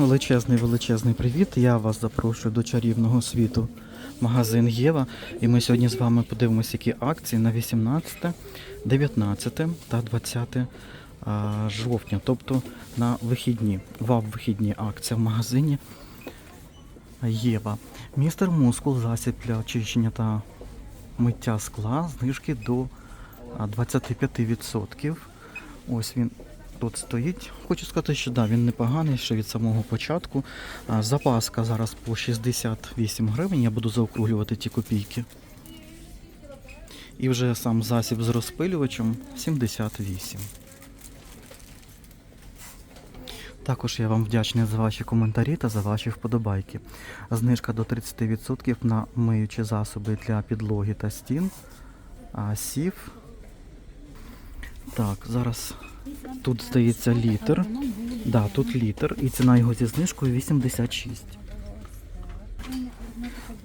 Величезний величезний привіт. Я вас запрошую до чарівного світу магазин Єва. І ми сьогодні з вами подивимося, які акції на 18, 19 та 20 жовтня, тобто на вихідні. Вав вихідні акція в магазині Єва. Містер Мускул, засіб для очищення та миття скла, знижки до 25%. Ось він тут стоїть. Хочу сказати, що да, він непоганий ще від самого початку. Запаска зараз по 68 гривень. Я буду заокруглювати ті копійки. І вже сам засіб з розпилювачем 78. Також я вам вдячний за ваші коментарі та за ваші вподобайки. Знижка до 30% на миючі засоби для підлоги та стін. А, сів. Так, зараз тут здається літр. Да, тут літр. І ціна його зі знижкою 86.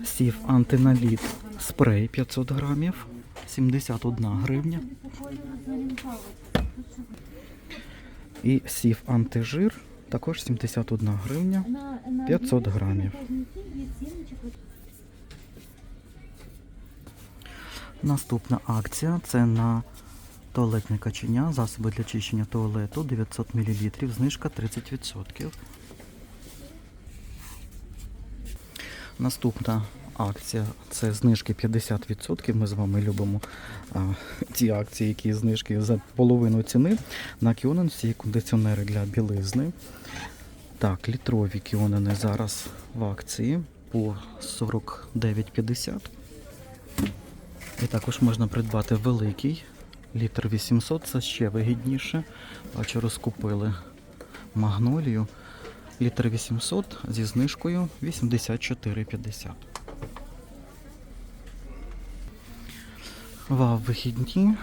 Сів антиналіт спрей 500 грамів. 71 гривня. І сів антижир також 71 гривня. 500 грамів. Наступна акція це на туалетне каченя, засоби для чищення туалету 900 мл, знижка 30%. Наступна акція це знижки 50%. Ми з вами любимо а, ці акції, які знижки за половину ціни. На Кіонен всі кондиціонери для білизни. Так, літрові кіонени зараз в акції по 49,50. І також можна придбати великий літр 800, це ще вигідніше. Бачу, розкупили магнолію. Літр 800 зі знижкою 84,50. Вав вихідні,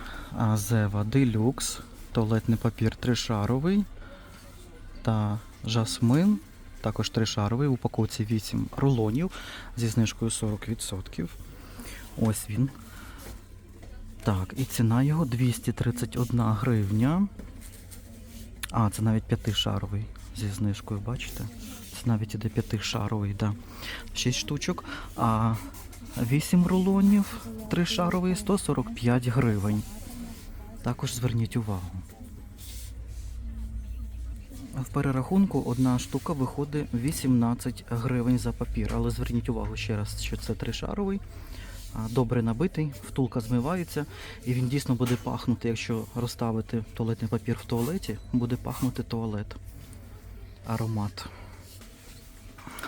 Зева Делюкс, туалетний папір тришаровий та жасмин, також тришаровий, в упаковці 8 рулонів зі знижкою 40%. Ось він. Так, і ціна його 231 гривня. А, це навіть п'ятишаровий зі знижкою, бачите? Це навіть іде п'ятишаровий, да. 6 штучок. А 8 рулонів, тришаровий 145 гривень. Також зверніть увагу. В перерахунку одна штука виходить 18 гривень за папір. Але зверніть увагу ще раз, що це тришаровий, добре набитий, втулка змивається, і він дійсно буде пахнути, якщо розставити туалетний папір в туалеті, буде пахнути туалет. Аромат.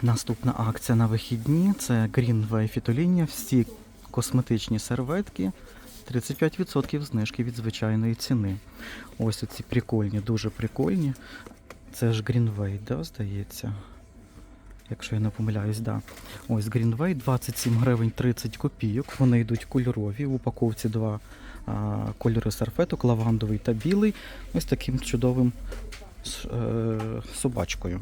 Наступна акція на вихідні це Greenway фітоління. Всі косметичні серветки. 35% знижки від звичайної ціни. Ось оці прикольні, дуже прикольні. Це ж Greenway, да, здається. Якщо я не помиляюсь, да. Ось Greenway 27 гривень 30 копійок. Вони йдуть кольорові. В упаковці два а, кольори серфеток, лавандовий та білий. Ось таким чудовим е, собачкою.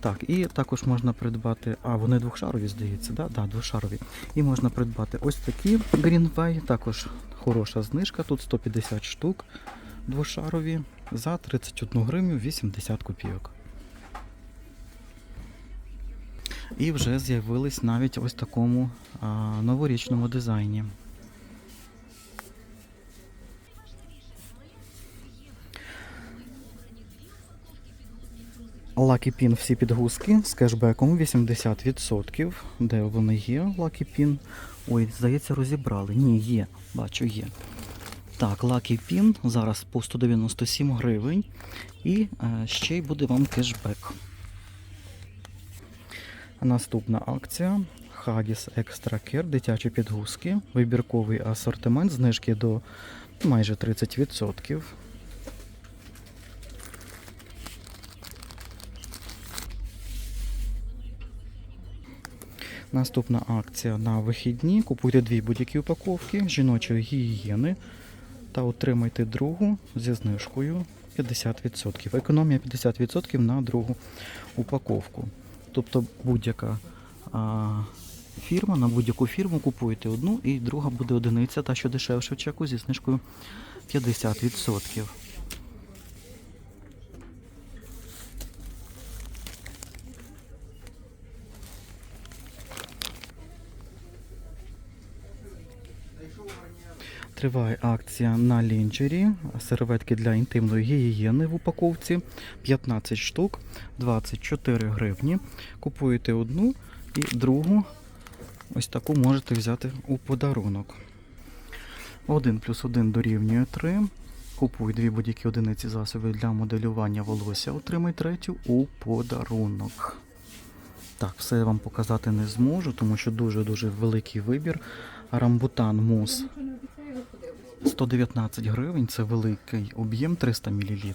Так, і також можна придбати. А, вони двохшарові, здається, да? Да, двошарові. І можна придбати ось такі Greenway, також хороша знижка. Тут 150 штук двошарові за 31 гривню 80 копійок. І вже з'явились навіть ось такому а, новорічному дизайні. Lucky Pin всі підгузки з кешбеком 80%. Де вони є? Lucky Pin? Ой, здається, розібрали. Ні, є. Бачу, є. Так, Lucky Pin зараз по 197 гривень. І е, ще й буде вам кешбек. Наступна акція. Hagis Extra Care, дитячі підгузки, вибірковий асортимент, знижки до майже 30%. Наступна акція на вихідні. Купуйте дві будь-які упаковки жіночої гігієни та отримайте другу зі знижкою 50%. Економія 50% на другу упаковку. Тобто будь-яка фірма, на будь-яку фірму купуєте одну і друга буде одиниця, та що дешевше в чеку зі знижкою 50%. Триває акція на лінджері, серветки для інтимної гігієни в упаковці 15 штук, 24 гривні. Купуєте одну і другу ось таку можете взяти у подарунок. 1 плюс 1 дорівнює 3. Купуй дві будь-які одиниці засобів для моделювання волосся, отримай третю у подарунок. Так, все я вам показати не зможу, тому що дуже-дуже великий вибір. Рамбутан мус 119 гривень, це великий об'єм 300 мл.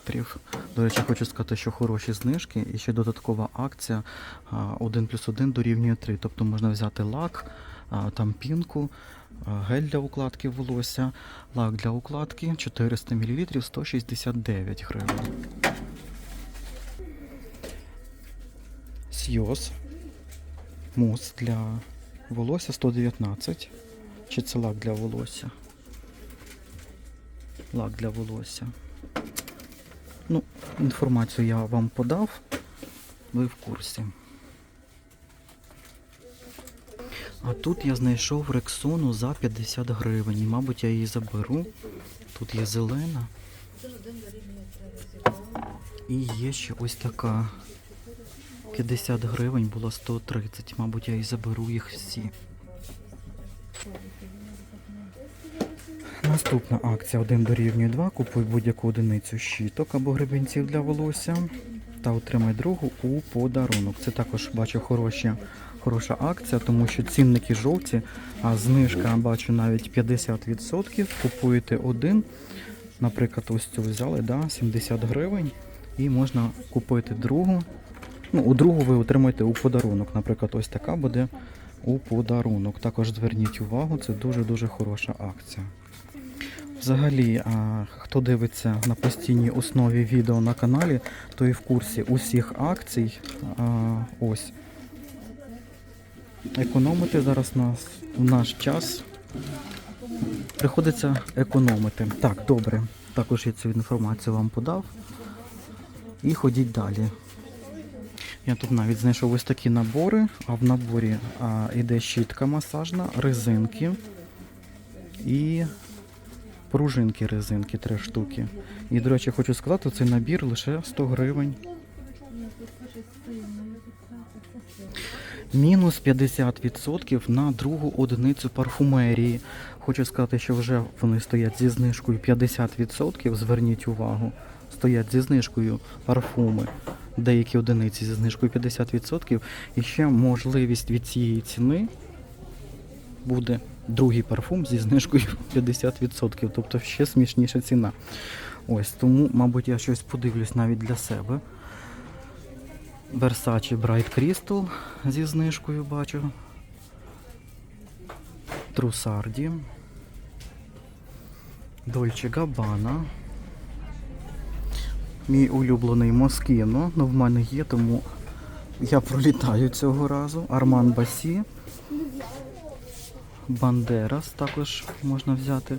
До речі, хочу сказати, що хороші знижки і ще додаткова акція 1 плюс 1 дорівнює 3. Тобто можна взяти лак, там пінку, гель для укладки волосся, лак для укладки 400 мл 169 гривень. Сйоз. Мус для волосся 119. Чи це лак для волосся? Лак для волосся. Ну, інформацію я вам подав. Ви в курсі. А тут я знайшов рексону за 50 гривень. Мабуть, я її заберу. Тут є зелена. І є ще ось така. 50 гривень було 130. Мабуть, я її заберу їх всі. Наступна акція 1 дорівнює 2. Купуй будь-яку одиницю щіток або гребінців для волосся та отримай другу у подарунок. Це також бачу хороші, хороша акція, тому що цінники жовті, а знижка бачу навіть 50%. Купуєте один. Наприклад, ось цю взяли, да, 70 гривень. І можна купити другу. Ну, у другу ви отримаєте у подарунок. Наприклад, ось така буде у подарунок. Також зверніть увагу, це дуже-дуже хороша акція. Взагалі, хто дивиться на постійній основі відео на каналі, той в курсі усіх акцій. Ось. Економити зараз нас в наш час. Приходиться економити. Так, добре. Також я цю інформацію вам подав. І ходіть далі. Я тут навіть знайшов ось такі набори, а в наборі а, іде щітка масажна, резинки і пружинки резинки, три штуки. І, до речі, хочу сказати, цей набір лише 100 гривень. Мінус 50% на другу одиницю парфумерії. Хочу сказати, що вже вони стоять зі знижкою 50%. Зверніть увагу. Стоять зі знижкою парфуми. Деякі одиниці зі знижкою 50%. І ще можливість від цієї ціни буде другий парфум зі знижкою 50%. Тобто ще смішніша ціна. Ось тому, мабуть, я щось подивлюсь навіть для себе. Versace Bright Crystal зі знижкою бачу. Трусарді. Dolce Gabbana. Мій улюблений Moschino. Ну, в мене є, тому я пролітаю цього разу. Арман Басі. Бандерас також можна взяти.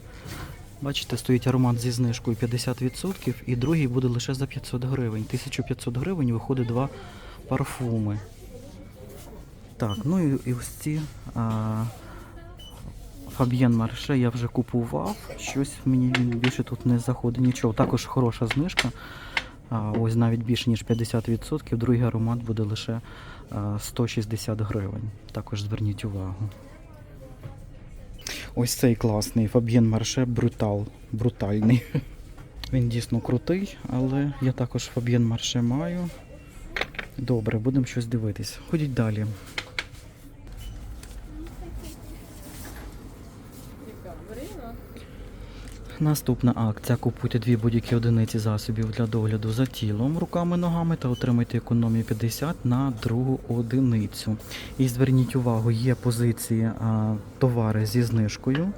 Бачите, стоїть аромат зі знижкою 50% і другий буде лише за 500 гривень. 1500 гривень виходить два парфуми. Так, ну і, і ось ці а, Фаб'єн Марше я вже купував. Щось мені більше тут не заходить. Нічого. Також хороша знижка. А, ось навіть більше ніж 50%. Другий аромат буде лише а, 160 гривень. Також зверніть увагу. Ось цей класний Фаб'єн Марше Брутал. Брутальний. Він дійсно крутий, але я також Фаб'єн Марше маю. Добре, будемо щось дивитись. Ходіть далі. Наступна акція. Купуйте дві будь-які одиниці засобів для догляду за тілом, руками, ногами та отримайте економію 50 на другу одиницю. І зверніть увагу, є позиції а, товари зі знижкою.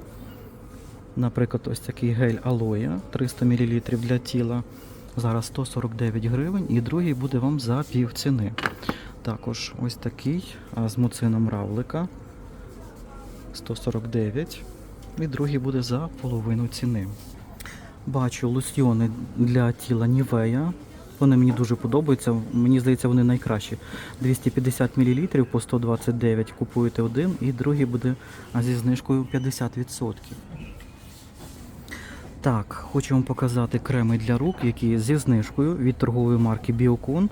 Наприклад, ось такий гель алоя 300 мл для тіла. Зараз 149 гривень, і другий буде вам за пів ціни. Також ось такий а, з муцином равлика 149 і другий буде за половину ціни. Бачу лосьйони для тіла Нівея. Вони мені дуже подобаються. Мені здається, вони найкращі. 250 мл по 129 купуєте один, і другий буде зі знижкою 50%. Так, хочу вам показати креми для рук, які зі знижкою від торгової марки Біокон.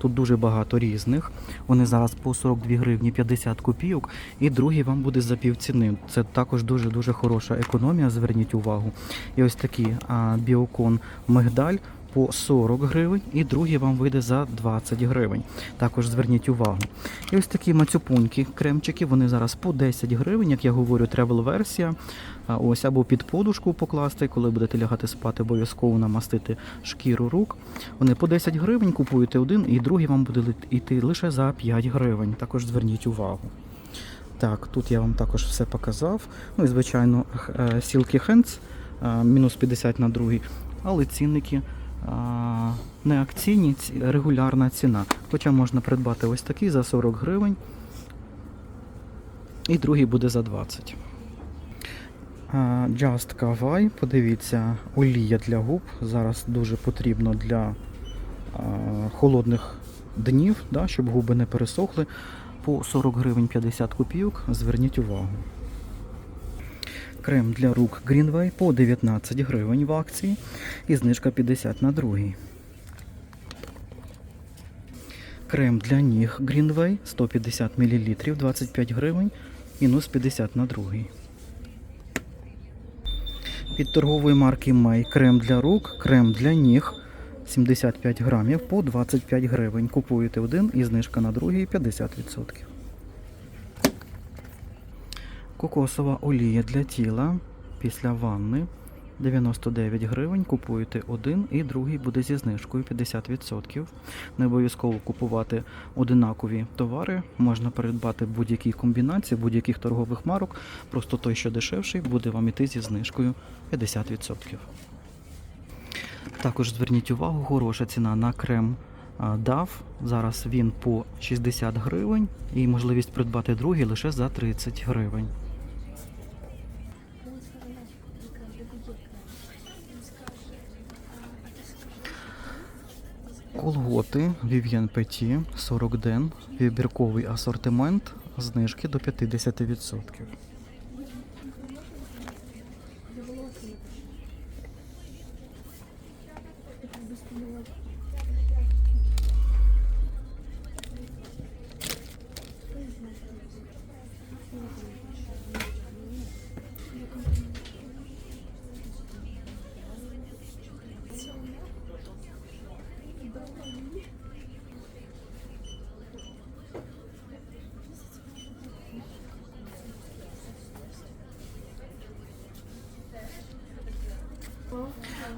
Тут дуже багато різних. Вони зараз по 42 гривні 50 копійок. І другий вам буде за півціни. Це також дуже-дуже хороша економія, зверніть увагу. І ось такі Біокон Мигдаль по 40 гривень, і другий вам вийде за 20 гривень. Також зверніть увагу. І ось такі мацюпуньки, кремчики, вони зараз по 10 гривень, як я говорю, тревел-версія. Ось або під подушку покласти, коли будете лягати спати, обов'язково намастити шкіру рук. Вони по 10 гривень купуєте один, і другий вам буде йти лише за 5 гривень. Також зверніть увагу. Так, тут я вам також все показав. Ну і звичайно, х- Silky Hands е, мінус 50 на другий, але цінники не акційні, регулярна ціна. Хоча можна придбати ось такий за 40 гривень, і другий буде за 20. Just Kawai, подивіться, олія для губ. Зараз дуже потрібно для холодних днів, щоб губи не пересохли. По 40 гривень 50 копійок. Зверніть увагу. Крем для рук Greenway по 19 гривень в акції і знижка 50 на другий. Крем для ніг Greenway 150 мл 25 гривень, мінус 50 на другий. Від торгової марки May крем для рук, крем для ніг 75 грамів по 25 гривень. Купуєте один і знижка на другий 50%. Кокосова олія для тіла після ванни 99 гривень. Купуєте один і другий буде зі знижкою 50%. Не обов'язково купувати одинакові товари. Можна придбати будь-які комбінації, будь-яких торгових марок. Просто той, що дешевший, буде вам іти зі знижкою 50%. Також зверніть увагу, хороша ціна на крем а, DAV. Зараз він по 60 гривень і можливість придбати другий лише за 30 гривень. Колготи Vivienne Petit 40 ден, вибірковий асортимент, знижки до 50%.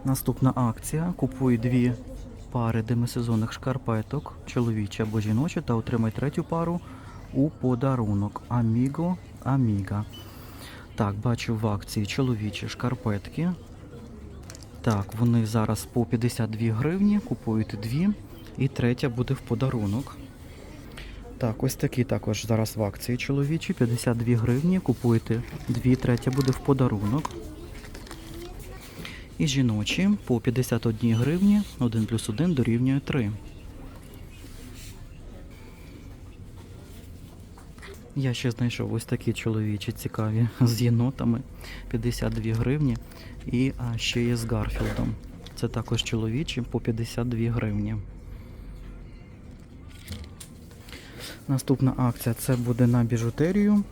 Наступна акція. Купуй дві пари демисезонних шкарпеток, чоловічі або жіночі, та отримай третю пару у подарунок. Аміго Аміга. Так, бачу в акції чоловічі шкарпетки. Так, вони зараз по 52 гривні. Купуєте дві. І третя буде в подарунок. Так, ось такі також зараз в акції чоловічі. 52 гривні. Купуєте дві, третя буде в подарунок. І жіночі по 51 гривні 1 плюс 1 дорівнює 3. Я ще знайшов ось такі чоловічі цікаві з єнотами 52 гривні. І а, ще є з Гарфілдом. Це також чоловічі по 52 гривні. Наступна акція це буде на біжутерію.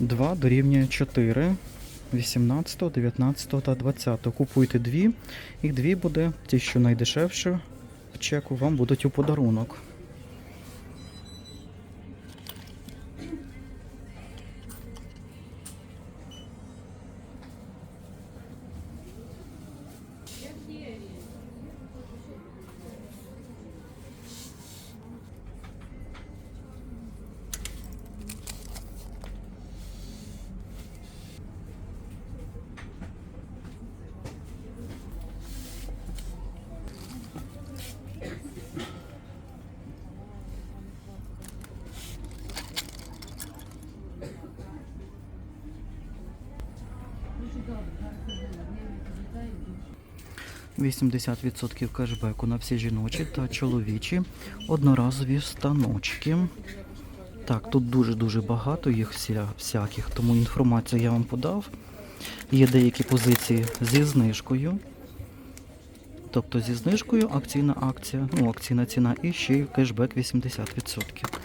2 дорівнює 4. 18, 19 та 20. Купуйте дві, і дві буде, ті, що найдешевше в чеку, вам будуть у подарунок. – 80% кешбеку на всі жіночі та чоловічі одноразові станочки. Так, тут дуже-дуже багато їх вся, всяких, тому інформацію я вам подав. Є деякі позиції зі знижкою. Тобто зі знижкою акційна акція, ну, акційна ціна і ще й кешбек 80%.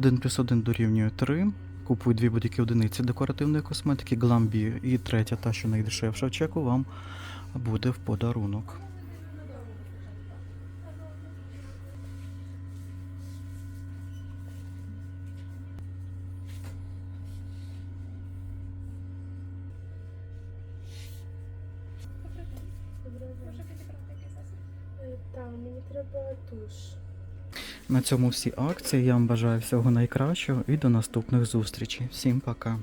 Один плюс один дорівнює 3. Купуй дві будь-які одиниці декоративної косметики Гламбі і третя, та що найдешевша в чеку, вам буде в подарунок. Е, Так, мені треба туш. На цьому всі акції. Я вам бажаю всього найкращого і до наступних зустрічей. Всім пока!